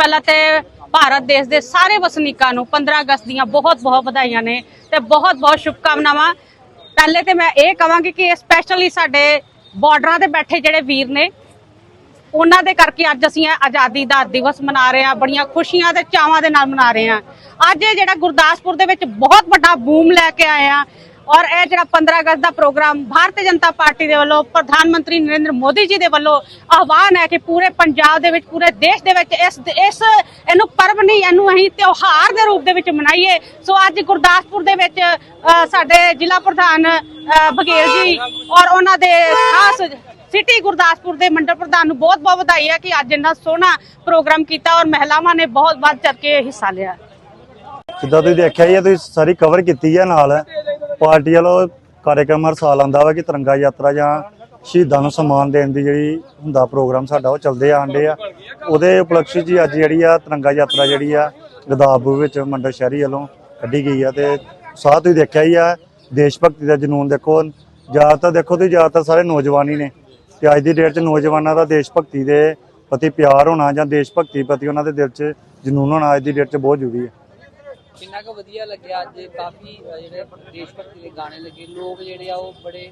ਪਹਿਲਾਂ ਤੇ ਭਾਰਤ ਦੇਸ਼ ਦੇ ਸਾਰੇ ਵਸਨੀਕਾਂ ਨੂੰ 15 ਅਗਸਤ ਦੀਆਂ ਬਹੁਤ-ਬਹੁਤ ਵਧਾਈਆਂ ਨੇ ਤੇ ਬਹੁਤ-ਬਹੁਤ ਸ਼ੁਭਕਾਮਨਾਵਾਂ। ਪਹਿਲੇ ਤੇ ਮੈਂ ਇਹ ਕਹਾਂਗੀ ਕਿ ਸਪੈਸ਼ਲੀ ਸਾਡੇ ਬਾਰਡਰਾਂ ਤੇ ਬੈਠੇ ਜਿਹੜੇ ਵੀਰ ਨੇ, ਉਹਨਾਂ ਦੇ ਕਰਕੇ ਅੱਜ ਅਸੀਂ ਆਜ਼ਾਦੀ ਦਾ ਦਿਵਸ ਮਨਾ ਰਹੇ ਹਾਂ, ਬੜੀਆਂ ਖੁਸ਼ੀਆਂ ਤੇ ਚਾਵਾਂ ਦੇ ਨਾਲ ਮਨਾ ਰਹੇ ਹਾਂ। ਅੱਜ ਇਹ ਜਿਹੜਾ ਗੁਰਦਾਸਪੁਰ ਦੇ ਵਿੱਚ ਬਹੁਤ ਵੱਡਾ ਬੂਮ ਲੈ ਕੇ ਆਏ ਆ ਔਰ ਇਹ ਜਿਹੜਾ 15 ਅਗਸਤ ਦਾ ਪ੍ਰੋਗਰਾਮ ਭਾਰਤੀ ਜਨਤਾ ਪਾਰਟੀ ਦੇ ਵੱਲੋਂ ਪ੍ਰਧਾਨ ਮੰਤਰੀ ਨਰਿੰਦਰ ਮੋਦੀ ਜੀ ਦੇ ਵੱਲੋਂ ਆਹਵਾਨ ਹੈ ਕਿ ਪੂਰੇ ਪੰਜਾਬ ਦੇ ਵਿੱਚ ਪੂਰੇ ਦੇਸ਼ ਦੇ ਵਿੱਚ ਇਸ ਇਸ ਇਹਨੂੰ ਪਰਬ ਨਹੀਂ ਇਹਨੂੰ ਅਸੀਂ ਤਿਉਹਾਰ ਦੇ ਰੂਪ ਦੇ ਵਿੱਚ ਮਨਾਈਏ। ਸੋ ਅੱਜ ਗੁਰਦਾਸਪੁਰ ਦੇ ਵਿੱਚ ਸਾਡੇ ਜ਼ਿਲ੍ਹਾ ਪ੍ਰਧਾਨ ਅ, ਜੀ ਔਰ ਉਹਨਾਂ ਦੇ ਖਾਸ ਸਿਟੀ ਗੁਰਦਾਸਪੁਰ ਦੇ ਮੰਡਲ ਪ੍ਰਧਾਨ ਨੂੰ ਬਹੁਤ ਬਹੁਤ ਵਧਾਈ ਹੈ ਕਿ ਅੱਜ ਇੰਨਾ ਸੋਹਣਾ ਪ੍ਰੋਗਰਾਮ ਕੀਤਾ ਔਰ ਮਹਿਲਾਵਾਂ ਨੇ ਬਹੁਤ ਵੱਧ ਚੜ ਕੇ ਹਿੱਸਾ ਲਿਆ। ਜਿੱਦਾਂ ਤੁਸੀਂ ਦੇਖਿਆ ਹੀ ਹੈ ਤੁਸੀਂ ਸਾਰੀ ਕਵਰ ਕੀਤੀ ਹੈ ਨਾਲ। ਪਾਰਟੀ ਵੱਲੋਂ ਕਾਰਜਕ੍ਰਮ ਹਰ ਸਾਲ ਆਉਂਦਾ ਵਾ ਕਿ ਤਿਰੰਗਾ ਯਾਤਰਾ ਜਾਂ ਸ਼ਹੀਦਾਂ ਨੂੰ ਸਨਮਾਨ ਦੇਣ ਦੀ ਜਿਹੜੀ ਹੁੰਦਾ ਪ੍ਰੋਗਰਾਮ ਸਾਡਾ, ਉਹ ਚੱਲਦੇ ਆਂਡੇ ਆ। ਉਹਦੇ ਉਪਲਕਸ਼ 'ਚ ਹੀ ਅੱਜ ਜਿਹੜੀ ਆ ਤਿਰੰਗਾ ਯਾਤਰਾ ਜਿਹੜੀ ਆ ਗਦਾਬੂ ਵਿੱਚ ਮੰਡਲ ਸ਼ਹਿਰੀ ਵੱਲੋਂ ਕੱਢੀ ਗਈ ਆ ਤੇ ਸਾਹ ਤੁਸੀਂ ਦੇਖਿਆ ਹੀ ਆ, ਦੇਸ਼ ਭਗਤੀ ਦਾ ਜਨੂਨ ਦੇਖੋ। ਜ਼ਿਆਦਾਤਰ ਦੇਖੋ ਤੁਸੀਂ, ਜ਼ਿਆਦਾਤਰ ਸਾਰੇ ਨੌਜਵਾਨ ਹੀ ਨੇ। ਤੇ ਅੱਜ ਦੀ ਡੇਟ 'ਚ ਨੌਜਵਾਨਾਂ ਦਾ ਦੇਸ਼ ਭਗਤੀ ਦੇ ਪ੍ਰਤੀ ਪਿਆਰ ਹੋਣਾ ਜਾਂ ਦੇਸ਼ ਭਗਤੀ ਪ੍ਰਤੀ ਉਹਨਾਂ ਦੇ ਦਿਲ 'ਚ ਜਨੂਨ ਹੋਣਾ ਅੱਜ ਦੀ ਡੇਟ 'ਚ ਬਹੁਤ ਜ਼ਰੂਰੀ ਹੈ ਕਿੰਨਾ ਕੁ ਵਧੀਆ ਲੱਗਿਆ ਅੱਜ? ਕਾਫੀ ਜਿਹੜੇ ਦੇਸ਼ ਭਗਤੀ ਦੇ ਗਾਣੇ ਲੱਗੇ। ਲੋਕ ਜਿਹੜੇ ਆ, ਉਹ ਬੜੇ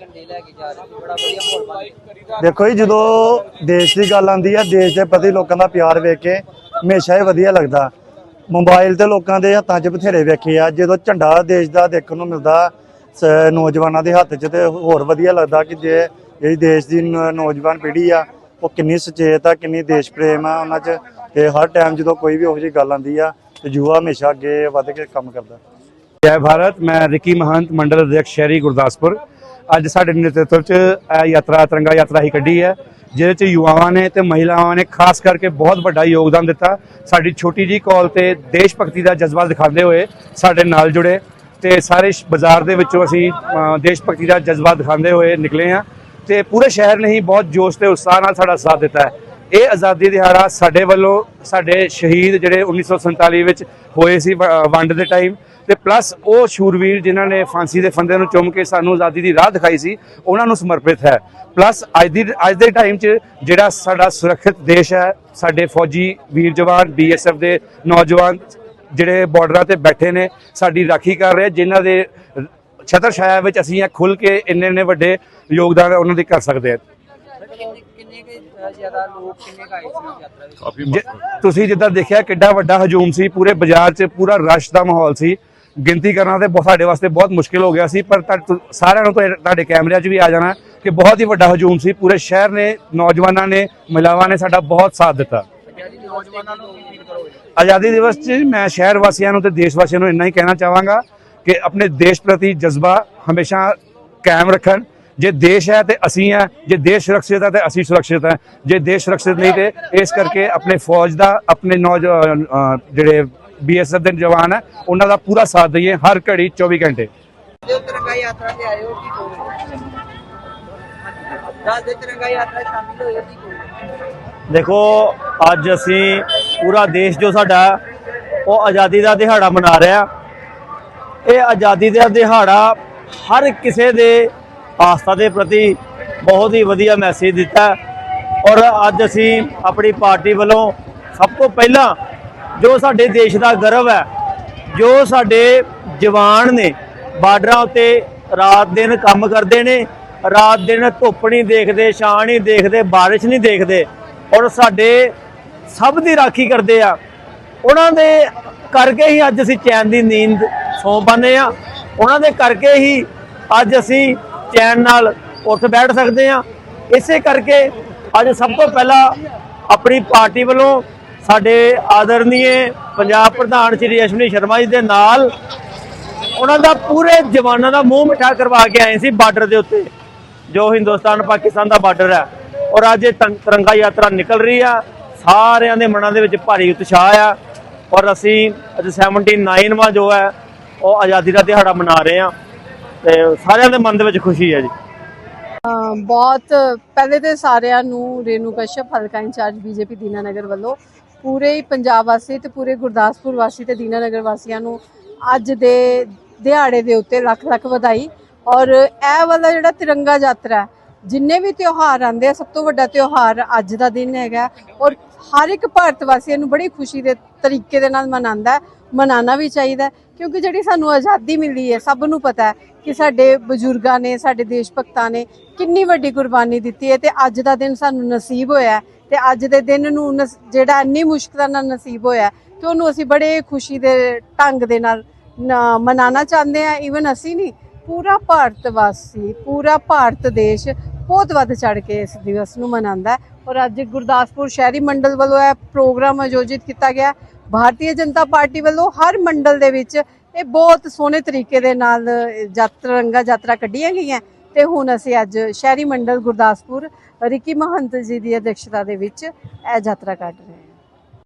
ਝੰਡੇ ਲੈ ਕੇ ਜਾ ਰਹੇ ਸੀ ਬੜਾ ਵਧੀਆ ਮਾਹੌਲ ਬਣ ਦੇਖੋ ਜੀ, ਜਦੋਂ ਦੇਸ਼ ਦੀ ਗੱਲ ਆਉਂਦੀ ਹੈ ਦੇਸ਼ ਦੇ ਪ੍ਰਤੀ ਲੋਕਾਂ ਦਾ ਪਿਆਰ ਵੇਖ ਕੇ ਹਮੇਸ਼ਾ ਹੀ ਵਧੀਆ ਲੱਗਦਾ। ਮੋਬਾਈਲ ਤੇ ਲੋਕਾਂ ਦੇ ਹੱਥਾਂ 'ਚ ਬਥੇਰੇ ਵੇਖੇ ਆ। ਜਦੋਂ ਝੰਡਾ ਦੇਸ਼ ਦਾ ਦੇਖਣ ਨੂੰ ਮਿਲਦਾ ਨੌਜਵਾਨਾਂ ਦੇ ਹੱਥ 'ਚ ਤੇ ਹੋਰ ਵਧੀਆ ਲੱਗਦਾ ਕਿ ਜੇ ਜਿਹੜੀ ਦੇਸ਼ ਦੀ ਨੌਜਵਾਨ ਪੀੜ੍ਹੀ ਆ, ਉਹ ਕਿੰਨੀ ਸੁਚੇਤ ਆ, ਕਿੰਨੀ ਦੇਸ਼ ਪ੍ਰੇਮ ਆ ਉਹਨਾਂ 'ਚ। ਤੇ ਹਰ ਟਾਈਮ ਜਦੋਂ ਕੋਈ ਵੀ ਉਹੋ ਜਿਹੀ ਗੱਲ ਆਉਂਦੀ ਆ ਤੇ ਯੁਵਾ ਹਮੇਸ਼ਾ ਅੱਗੇ ਵੱਧ ਕੇ ਕੰਮ ਕਰਦਾ। ਜੈ ਭਾਰਤ, ਮੈਂ ਰਿਕੀ ਮਹੰਤ ਮੰਡਲ ਅਧਿਕਸ਼ ਸ਼ਹਿਰੀ ਗੁਰਦਾਸਪੁਰ। ਅੱਜ ਸਾਡੇ ਨੇਤਰਤਵ 'ਚ ਇਹ ਯਾਤਰਾ, ਤਿਰੰਗਾ ਯਾਤਰਾ ਹੀ ਕੱਢੀ ਹੈ, ਜਿਹਦੇ 'ਚ ਯੁਵਾਵਾਂ ਨੇ ਤੇ ਮਹਿਲਾਵਾਂ ਨੇ ਖਾਸ ਕਰਕੇ ਬਹੁਤ ਵੱਡਾ ਯੋਗਦਾਨ ਦਿੱਤਾ। ਸਾਡੀ ਛੋਟੀ ਜੀ ਕਾਲ ਤੇ ਦੇਸ਼ ਭਗਤੀ ਦਾ ਜਜ਼ਬਾ ਦਿਖਾਉਂਦੇ ਹੋਏ ਸਾਡੇ ਨਾਲ ਜੁੜੇ ਤੇ ਸਾਰੇ ਬਾਜ਼ਾਰ ਦੇ ਵਿੱਚੋਂ ਅਸੀਂ ਦੇਸ਼ ਭਗਤੀ ਦਾ ਜਜ਼ਬਾ ਦਿਖਾਉਂਦੇ ਹੋਏ ਨਿਕਲੇ ਹਾਂ ਤੇ ਪੂਰੇ ਸ਼ਹਿਰ ਨੇ ਹੀ ਬਹੁਤ ਜੋਸ਼ ਤੇ ਉਤਸ਼ਾਹ ਨਾਲ ਸਾਡਾ ਸਾਥ ਦਿੱਤਾ ਹੈ। ਇਹ ਆਜ਼ਾਦੀ ਦਿਹਾੜਾ ਸਾਡੇ ਵੱਲੋਂ ਸਾਡੇ ਸ਼ਹੀਦ ਜਿਹੜੇ 1947 ਵਿੱਚ ਹੋਏ ਸੀ ਵੰਡ ਦੇ ਟਾਈਮ ਤੇ ਪਲੱਸ ਉਹ ਸ਼ੂਰਵੀਰ ਜਿਨ੍ਹਾਂ ਨੇ ਫਾਂਸੀ ਦੇ ਫੰਦੇ ਨੂੰ ਚੁੰਮ ਕੇ ਸਾਨੂੰ ਆਜ਼ਾਦੀ ਦੀ ਰਾਹ ਦਿਖਾਈ ਸੀ, ਉਹਨਾਂ ਨੂੰ ਸਮਰਪਿਤ ਹੈ। ਪਲੱਸ ਅੱਜ ਦੀ, ਅੱਜ ਦੇ ਟਾਈਮ 'ਚ ਜਿਹੜਾ ਸਾਡਾ ਸੁਰੱਖਿਅਤ ਦੇਸ਼ ਹੈ, ਸਾਡੇ ਫੌਜੀ ਵੀਰ ਜਵਾਨ ਬੀਐਸਐਫ ਦੇ ਨੌਜਵਾਨ ਜਿਹੜੇ ਬਾਰਡਰਾਂ ਤੇ ਬੈਠੇ ਨੇ, ਸਾਡੀ ਰਾਖੀ ਕਰ ਰਹੇ, ਜਿਨ੍ਹਾਂ ਦੇ ਛਤਰ ਛਾਇਆ ਵਿੱਚ ਅਸੀਂ ਇਹ ਖੁੱਲ ਕੇ ਇੰਨੇ ਇੰਨੇ ਵੱਡੇ ਯੋਗਦਾਨ ਉਹਨਾਂ ਦੇ ਕਰ ਸਕਦੇ ਹਾਂ। ਕਿੰਨੇ ਕਿੰਨੇ ਕੁ, ਅ, ਜ਼ਿਆਦਾ ਲੋਕ ਕਿੰਨੇ ਕੁ ਆਏ ਸੀ ਇਸ ਯਾਤਰਾ ਵਿੱਚ? ਜੇ- ਤੁਸੀਂ ਜਿੱਦਾਂ ਦੇਖਿਆ ਕਿੱਡਾ ਵੱਡਾ ਹਜੂਮ ਸੀ ਪੂਰੇ ਬਾਜ਼ਾਰ 'ਚ ਪੂਰਾ ਰਸ਼ ਦਾ ਮਾਹੌਲ ਸੀ। ਗਿਣਤੀ ਕਰਨਾ ਤੇ ਬਹੁਤ- ਸਾਡੇ ਵਾਸਤੇ ਬਹੁਤ ਮੁਸ਼ਕਿਲ ਹੋ ਗਿਆ ਸੀ ਪਰ ਤੁਹਾ- ਤੁ- ਸਾਰਿਆਂ ਨੂੰ ਤੁਹਾਡੇ ਤੁਹਾਡੇ ਕੈਮਰਿਆਂ 'ਚ ਵੀ ਆ ਜਾਣਾ ਕਿ ਬਹੁਤ ਹੀ ਵੱਡਾ ਹਜੂਮ ਸੀ। ਪੂਰੇ ਸ਼ਹਿਰ ਨੇ ਨੌਜਵਾਨਾਂ ਨੇ ਮਹਿਲਾਵਾਂ ਨੇ ਸਾਡਾ ਬਹੁਤ ਸਾਥ ਦਿੱਤਾ। ਜਿਹੜੀ ਨੌਜਵਾਨਾਂ ਨੂੰ ਕੀ ਫੀਲ ਕਰੋਗੇ? ਆਜ਼ਾਦੀ ਦਿਵਸ 'ਚ ਮੈਂ ਸ਼ਹਿਰ ਵਾਸੀਆਂ ਨੂੰ ਤੇ ਦੇਸ਼ ਵਾਸੀਆਂ ਨੂੰ ਇੰਨਾ ਹੀ ਕਹਿਣਾ ਚਾਹਾਂਗਾ ਕਿ ਆਪਣੇ ਦੇਸ਼ ਪ੍ਰਤੀ ਜਜ਼ਬਾ ਹਮੇਸ਼ਾ ਕਾਇਮ ਰੱਖਣ ਜੇ ਦੇਸ਼ ਹੈ ਤੇ ਅਸੀਂ ਹੈ ਜੇ ਦੇਸ਼ ਸੁਰੱਖਿਅਤ ਹੈ ਤੇ ਅਸੀਂ ਸੁਰੱਖਿਅਤ ਹੈ। ਜੇ ਦੇਸ਼ ਸੁਰੱਖਿਅਤ ਨਹੀਂ ਤੇ ਇਸ ਕਰਕੇ ਆਪਣੇ ਫੌਜ ਦਾ ਆਪਣੇ ਨੌਜਵਾਨ ਜਿਹੜੇ ਬੀਐਸਐਫ ਦੇ ਜਵਾਨ ਹੈ ਉਹਨਾਂ ਦਾ ਪੂਰਾ ਸਾਥ ਦਈਏ ਹਰ ਘੜੀ 24 ਘੰਟੇ। ਜੋ ਤਿਰੰਗਾ ਯਾਤਰਾ ਤੇ ਆਏ ਹੋ ਕੀ ਕਹੋਗੇ ਦੱਸ ਦੇ ਤਿਰੰਗਾ ਯਾਤਰਾ 'ਚ ਸ਼ਾਮਿਲ ਹੋਏ ਹੋ ਕੀ ਕਹੋਗੇ ਦੇਖੋ ਅੱਜ ਅਸੀਂ ਪੂਰਾ ਦੇਸ਼ ਜੋ ਸਾਡਾ ਉਹ ਆਜ਼ਾਦੀ ਦਾ ਦਿਹਾੜਾ ਮਨਾ ਰਿਹਾ। ਇਹ ਆਜ਼ਾਦੀ ਦਾ ਦਿਹਾੜਾ ਹਰ ਕਿਸੇ ਦੇ ਆਸਥਾ ਦੇ ਪ੍ਰਤੀ ਬਹੁਤ ਹੀ ਵਧੀਆ ਮੈਸੇਜ ਦਿੱਤਾ। ਔਰ ਅੱਜ ਅਸੀਂ ਆਪਣੀ ਪਾਰਟੀ ਵੱਲੋਂ ਸਭ ਤੋਂ ਪਹਿਲਾਂ ਜੋ ਸਾਡੇ ਦੇਸ਼ ਦਾ ਗਰਵ ਹੈ, ਜੋ ਸਾਡੇ ਜਵਾਨ ਨੇ, ਬਾਰਡਰਾਂ ਉੱਤੇ ਰਾਤ ਦਿਨ ਕੰਮ ਕਰਦੇ ਨੇ, ਰਾਤ ਦਿਨ ਧੁੱਪ ਨਹੀਂ ਦੇਖਦੇ, ਛਾਂ ਨਹੀਂ ਦੇਖਦੇ, ਬਾਰਿਸ਼ ਨਹੀਂ ਦੇਖਦੇ, ਔਰ ਸਾਡੇ ਸਭ ਦੀ ਰਾਖੀ ਕਰਦੇ ਆ। ਉਹਨਾਂ ਦੇ ਕਰਕੇ ਹੀ ਅੱਜ ਅਸੀਂ ਚੈਨ ਦੀ ਨੀਂਦ ਸੌਂ ਪਾਉਂਦੇ ਆ। ਉਹਨਾਂ ਦੇ ਕਰਕੇ ਹੀ ਅੱਜ ਅਸੀਂ ਚੈਨ ਨਾਲ ਉੱਥੇ ਬੈਠ ਸਕਦੇ ਆ ਇਸੇ ਕਰਕੇ ਅੱਜ ਸਭ ਤੋਂ ਪਹਿਲਾਂ ਆਪਣੀ ਪਾਰਟੀ ਵੱਲੋਂ ਸਾਡੇ ਆਦਰਨੀਏ ਪੰਜਾਬ ਪ੍ਰਧਾਨ ਸ਼੍ਰੀ ਅਸ਼ਵਨੀ ਸ਼ਰਮਾ ਜੀ ਦੇ ਨਾਲ ਉਹਨਾਂ ਦਾ ਪੂਰੇ ਜਵਾਨਾਂ ਦਾ ਮੂੰਹ ਮਿਠਾ ਕਰਵਾ ਕੇ ਆਏ ਸੀ ਬਾਰਡਰ ਦੇ ਉੱਤੇ, ਜੋ ਹਿੰਦੁਸਤਾਨ ਪਾਕਿਸਤਾਨ ਦਾ ਬਾਰਡਰ ਹੈ। ਔਰ ਅੱਜ ਇਹ ਤਿਰੰਗਾ ਯਾਤਰਾ ਨਿਕਲ ਰਹੀ ਆ। ਸਾਰਿਆਂ ਦੇ ਮਨਾਂ ਦੇ ਵਿੱਚ ਭਾਰੀ ਉਤਸ਼ਾਹ ਆ। ਔਰ ਅਸੀਂ ਅੱਜ 79ਵਾਂ ਜੋ ਹੈ, ਉਹ ਆਜ਼ਾਦੀ ਦਾ ਦਿਹਾੜਾ ਮਨਾ ਰਹੇ ਆ ਤੇ ਸਾਰਿਆਂ ਦੇ ਮਨ ਦੇ ਵਿੱਚ ਖੁਸ਼ੀ ਹੈ ਜੀ। ਬਹੁਤ, ਪਹਿਲੇ ਤੇ ਸਾਰਿਆਂ ਨੂੰ ਰੇਨੂ ਕਸ਼ਪ, ਹਲਕਾ ਇੰਚਾਰਜ ਬੀਜੇਪੀ ਦੀਨਾਨਗਰ ਵੱਲੋਂ ਪੂਰੇ ਹੀ ਪੰਜਾਬ ਵਾਸੀ ਤੇ ਪੂਰੇ ਗੁਰਦਾਸਪੁਰ ਵਾਸੀ ਤੇ ਦੀਨਾਨਗਰ ਵਾਸੀਆਂ ਨੂੰ ਅੱਜ ਦੇ ਦਿਹਾੜੇ ਦੇ ਉੱਤੇ ਲੱਖ ਲੱਖ ਵਧਾਈ। ਔਰ ਇਹ ਵਾਲਾ ਜਿਹੜਾ ਤਿਰੰਗਾ ਯਾਤਰਾ ਜਿੰਨੇ ਵੀ ਤਿਉਹਾਰ ਆਉਂਦੇ ਆ, ਸਭ ਤੋਂ ਵੱਡਾ ਤਿਉਹਾਰ ਅੱਜ ਦਾ ਦਿਨ ਹੈਗਾ। ਔਰ ਹਰ ਇੱਕ ਭਾਰਤ ਵਾਸੀਆਂ ਨੂੰ ਬੜੀ ਖੁਸ਼ੀ ਦੇ ਤਰੀਕੇ ਦੇ ਨਾਲ ਮਨਾਉਂਦਾ ਹੈ ਮਨਾਉਣਾ ਵੀ ਚਾਹੀਦਾ ਕਿਉਂਕਿ ਜਿਹੜੀ ਸਾਨੂੰ ਆਜ਼ਾਦੀ ਮਿਲੀ ਹੈ ਸਭ ਨੂੰ ਪਤਾ ਹੈ ਕਿ ਸਾਡੇ ਬਜ਼ੁਰਗਾਂ ਨੇ ਸਾਡੇ ਦੇਸ਼ ਭਗਤਾਂ ਨੇ ਕਿੰਨੀ ਵੱਡੀ ਕੁਰਬਾਨੀ ਦਿੱਤੀ ਹੈ ਤੇ ਅੱਜ ਦਾ ਦਿਨ ਸਾਨੂੰ ਨਸੀਬ ਹੋਇਆ ਹੈ ਤੇ ਅੱਜ ਦੇ ਦਿਨ ਨੂੰ ਜਿਹੜਾ ਇੰਨੀ ਮੁਸ਼ਕਲਾਂ ਨਾਲ ਨਸੀਬ ਹੋਇਆ ਹੈ, ਤੇ ਉਹਨੂੰ ਅਸੀਂ ਬੜੇ ਖੁਸ਼ੀ ਦੇ ਢੰਗ ਦੇ ਨਾਲ ਨ- ਮਨਾਉਣਾ ਚਾਹੁੰਦੇ ਆ ਈਵਨ ਅਸੀਂ ਨਹੀਂ ਪੂਰਾ ਭਾਰਤ ਵਾਸੀ ਪੂਰਾ ਭਾਰਤ ਦੇਸ਼ ਬਹੁਤ ਵੱਧ ਚੜ ਕੇ ਇਸ ਦਿਵਸ ਨੂੰ ਮਨਾਉਂਦਾ ਔਰ ਅੱਜ ਗੁਰਦਾਸਪੁਰ ਸ਼ਹਿਰੀ ਮੰਡਲ ਵੱਲੋਂ ਇਹ ਪ੍ਰੋਗਰਾਮ ਆਯੋਜਿਤ ਕੀਤਾ ਗਿਆ। ਭਾਰਤੀ ਜਨਤਾ ਪਾਰਟੀ ਵੱਲੋਂ ਹਰ ਮੰਡਲ ਦੇ ਵਿੱਚ ਇਹ ਬਹੁਤ ਸੋਹਣੇ ਤਰੀਕੇ ਦੇ ਨਾਲ ਯਾਤਰਾ ਰੰਗਾ ਯਾਤਰਾ ਕੱਢੀਆਂ ਗਈਆਂ। ਤੇ ਹੁਣ ਅਸੀਂ ਅੱਜ ਸ਼ਹਿਰੀ ਮੰਡਲ ਗੁਰਦਾਸਪੁਰ ਰਿਕੀ ਮਹੰਤ ਜੀ ਦੀ ਅਧਿਕਸ਼ਤਾ ਦੇ ਵਿੱਚ ਇਹ ਯਾਤਰਾ ਕੱਢ ਰਹੇ ਹਾਂ।